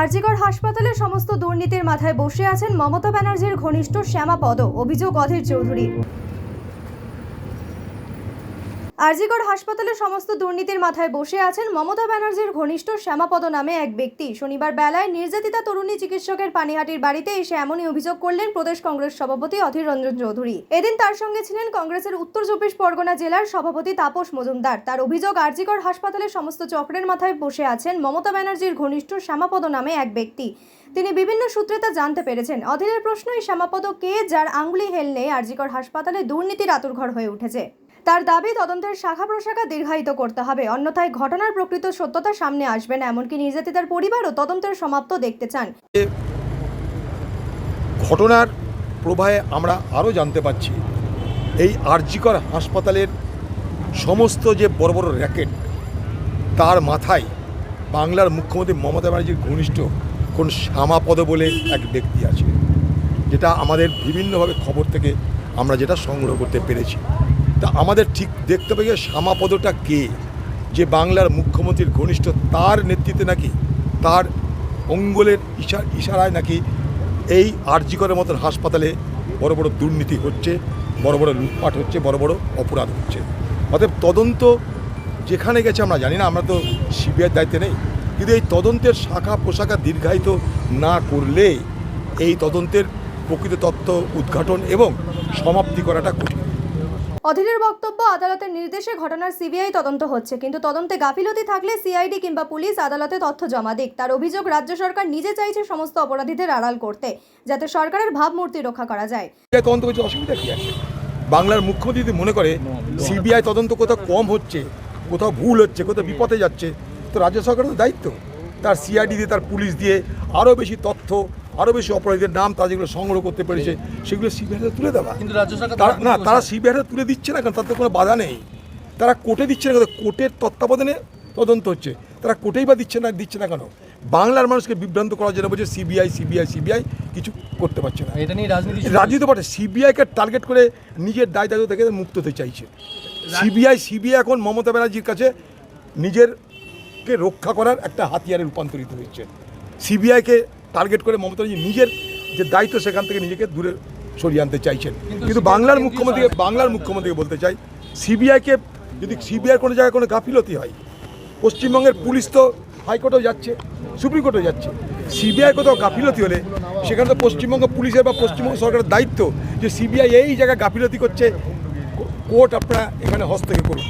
আরজিকর হাসপাতালে সমস্ত দুর্নীতির মাথায় বসে আছেন মমতা ব্যানার্জির ঘনিষ্ঠ শ্যামাপদ অভিযোগ অধীর চৌধুরী। আরজিকর হাসপাতালে সমস্ত দুর্নীতির মাথায় বসে আছেন মমতা ব্যানার্জির ঘনিষ্ঠ শ্যামাপদ নামে এক ব্যক্তি। শনিবার বেলায় নির্যাতিতা তরুণী চিকিৎসকের পানিহাটির বাড়িতে এসে এমনই অভিযোগ করলেন প্রদেশ কংগ্রেস সভাপতি অধীর রঞ্জন চৌধুরী। এদিন তার সঙ্গে ছিলেন কংগ্রেসের উত্তর চব্বিশ পরগনা জেলার সভাপতি তাপস মজুমদার। তার অভিযোগ, আরজিকর হাসপাতালে সমস্ত চক্রের মাথায় বসে আছেন মমতা ব্যানার্জির ঘনিষ্ঠ শ্যামাপদ নামে এক ব্যক্তি। তিনি বিভিন্ন সূত্রে তা জানতে পেরেছেন। অধীরের প্রশ্ন এই শ্যামাপদ কে যার আঙ্গুলি হেলনে আরজিকর হাসপাতালে দুর্নীতির আতুরঘর হয়ে উঠেছে। তার দাবি, তদন্তের শাখা প্রশাখা দীর্ঘায়িত করতে হবে। অন্যথায় ঘটনার প্রকৃত সত্যতা সামনে আসবে না, এমনকি নির্যাতিতার পরিবারও তদন্তের সমাপ্ত দেখতে চান। ঘটনার প্রবাহে আমরা আরও জানতে পাচ্ছি এই আরজিকর হাসপাতালের সমস্ত যে বড় বড় র্যাকেট, তার মাথায় বাংলার মুখ্যমন্ত্রী মমতা ব্যানার্জির ঘনিষ্ঠ কোন শ্যামাপদ বলে এক ব্যক্তি আছে, যেটা আমাদের বিভিন্নভাবে খবর থেকে আমরা যেটা সংগ্রহ করতে পেরেছি। তা আমাদের ঠিক দেখতে হবে যে শ্যামাপদটা কে? যে বাংলার মুখ্যমন্ত্রীর ঘনিষ্ঠ তার নেতৃত্বে নাকি তার অঙ্গলের ইশা ইশারায় নাকি এই আরজিকরের মতন হাসপাতালে বড় বড় দুর্নীতি হচ্ছে, বড় বড় লুটপাট হচ্ছে, বড় বড় অপরাধ হচ্ছে। অতএব তদন্ত যেখানে গেছে আমরা জানি না, আমরা তো সিবিআইয়ের দায়িত্বে নেই। কিন্তু এই তদন্তের শাখা পোশাখা দীর্ঘায়িত না করলে এই তদন্তের প্রকৃত তথ্য উদ্ঘাটন এবং সমাপ্তি করাটা কঠিন। অধীরের বক্তব্য, আদালতের নির্দেশে ঘটনার সিবিআই তদন্ত হচ্ছে। কিন্তু তদন্তে গাফিলতি থাকলে সিআইডি কিংবা পুলিশ আদালতে তথ্য জমা দিক। তার অভিযোগ রাজ্য সরকার নিজে চাইছে সমস্ত অপরাধীদের আড়াল করতে, যাতে সরকারের ভাবমূর্তি রক্ষা করা যায়। তদন্ত করছে অসুবিধা কী আছে? বাংলার মুখ্যমন্ত্রী যদি মনে করে সিবিআই তদন্ত কোথাও কম হচ্ছে, কোথাও ভুল হচ্ছে, কোথাও বিপথে যাচ্ছে। তো রাজ্য সরকারের দায়িত্ব। তার সিআইডি দিয়ে, তার পুলিশ দিয়ে আরও বেশি তথ্য আরও বেশি অপরাধীদের নাম তারা যেগুলো সংগ্রহ করতে পেরেছে সেগুলো সিবিআইতে তুলে দেওয়া। কিন্তু রাজ্য সরকার না তারা সিবিআইতে তুলে দিচ্ছে না কারণ তাতে কোনো বাধা নেই। তারা কোর্টে দিচ্ছে না কেন কোর্টের তত্ত্বাবধানে তদন্ত হচ্ছে। তারা কোর্টেই বা দিচ্ছে না দিচ্ছে না কেন? বাংলার মানুষকে বিভ্রান্ত করার জন্য বলছে সিবিআই সিবিআই সিবিআই কিছু করতে পারছে না। এটা নিয়ে রাজনীতি রাজনীতি পার্টি সিবিআইকে টার্গেট করে নিজের দায় দায়িত্ব থেকে মুক্ত হতে চাইছে। সিবিআই সিবিআই এখন মমতা ব্যানার্জির কাছে নিজেরকে রক্ষা করার একটা হাতিয়ারে রূপান্তরিত হয়েছে। সিবিআইকে টার্গেট করে মমতা নিজের যে দায়িত্ব সেখান থেকে নিজেকে দূরে সরিয়ে আনতে চাইছেন। কিন্তু বাংলার মুখ্যমন্ত্রীকে বাংলার মুখ্যমন্ত্রীকে বলতে চাই সিবিআইকে যদি সিবিআই কোনো জায়গায় কোনো গাফিলতি হয় পশ্চিমবঙ্গের পুলিশ তো হাইকোর্টেও যাচ্ছে সুপ্রিম কোর্টেও যাচ্ছে সিবিআই কোথাও গাফিলতি হলে সেখানে তো পশ্চিমবঙ্গ পুলিশের বা পশ্চিমবঙ্গ সরকারের দায়িত্ব যে সিবিআই এই জায়গায় গাফিলতি করছে কোর্ট আপনারা এখানে হস্তক্ষেপ করুন।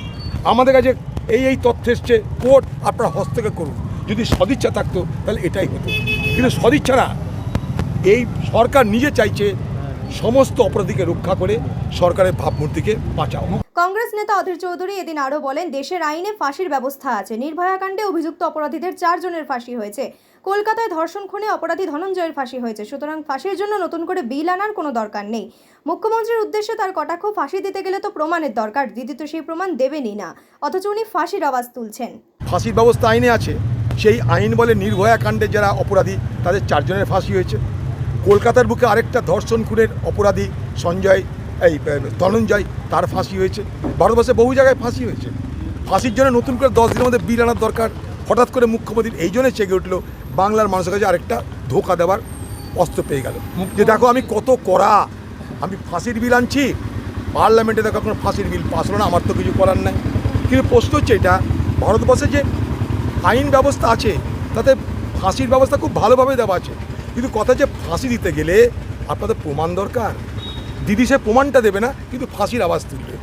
আমাদের কাছে এই এই তথ্য এসছে কোর্ট আপনারা হস্তক্ষেপ করুন। যদি সদিচ্ছা থাকতো তাহলে এটাই হতো। কিন্তু সদিচ্ছা না এই সরকার নিজে চাইছে সমস্ত অপরাধীকে রক্ষা করে সরকারের ভাবমূর্তিকে বাঁচাও। কংগ্রেস নেতা অধীর চৌধুরী এদিন আরও বলেন দেশের আইনে ফাঁসির ব্যবস্থা আছে। নির্ভয়া কাণ্ডে অভিযুক্ত অপরাধীদের চারজনের ফাঁসি হয়েছে। কলকাতায় ধর্ষণ খুনে অপরাধী ধনঞ্জয়ের ফাঁসি হয়েছে। সুতরাং ফাঁসির জন্য নতুন করে বিল আনার কোনো দরকার নেই। মুখ্যমন্ত্রীর উদ্দেশ্যে তার কটাক্ষ ফাঁসি দিতে গেলে তো প্রমাণের দরকার। দিদি তো সেই প্রমাণ দেবেনই না। অথচ উনি ফাঁসির আওয়াজ তুলছেন। ফাঁসির ব্যবস্থা আইনে আছে। সেই আইন বলে নির্ভয়া কাণ্ডে যারা অপরাধী, তাদের চারজনের ফাঁসি হয়েছে। কলকাতার বুকে আরেকটা ধর্ষণ খুনের অপরাধী সঞ্জয়, এই ধনঞ্জয়, তার ফাঁসি হয়েছে। ভারতবর্ষে বহু জায়গায় ফাঁসি হয়েছে। ফাঁসির জন্য নতুন করে দশ দিনের মধ্যে বিল আনার দরকার। হঠাৎ করে মুখ্যমন্ত্রীর এই জন্যই চেগে উঠল বাংলার মানুষের কাছে আরেকটা ধোকা দেওয়ার অস্ত্র পেয়ে গেল। যে দেখো আমি কত করা আমি ফাঁসির বিল আনছি। পার্লামেন্টে দেখো কোনো ফাঁসির বিল পাস হলো না, আমার তো কিছু করার নাই। কিন্তু প্রশ্ন হচ্ছে এটা, ভারতবর্ষে যে আইন ব্যবস্থা আছে, তাতে ফাঁসির ব্যবস্থা খুব ভালোভাবে দেওয়া আছে। কিন্তু কথা যে ফাঁসি দিতে গেলে আপনাদের প্রমাণ দরকার। দিদি সে প্রমাণটা দেবে না, কিন্তু ফাঁসির আওয়াজ তুলবে।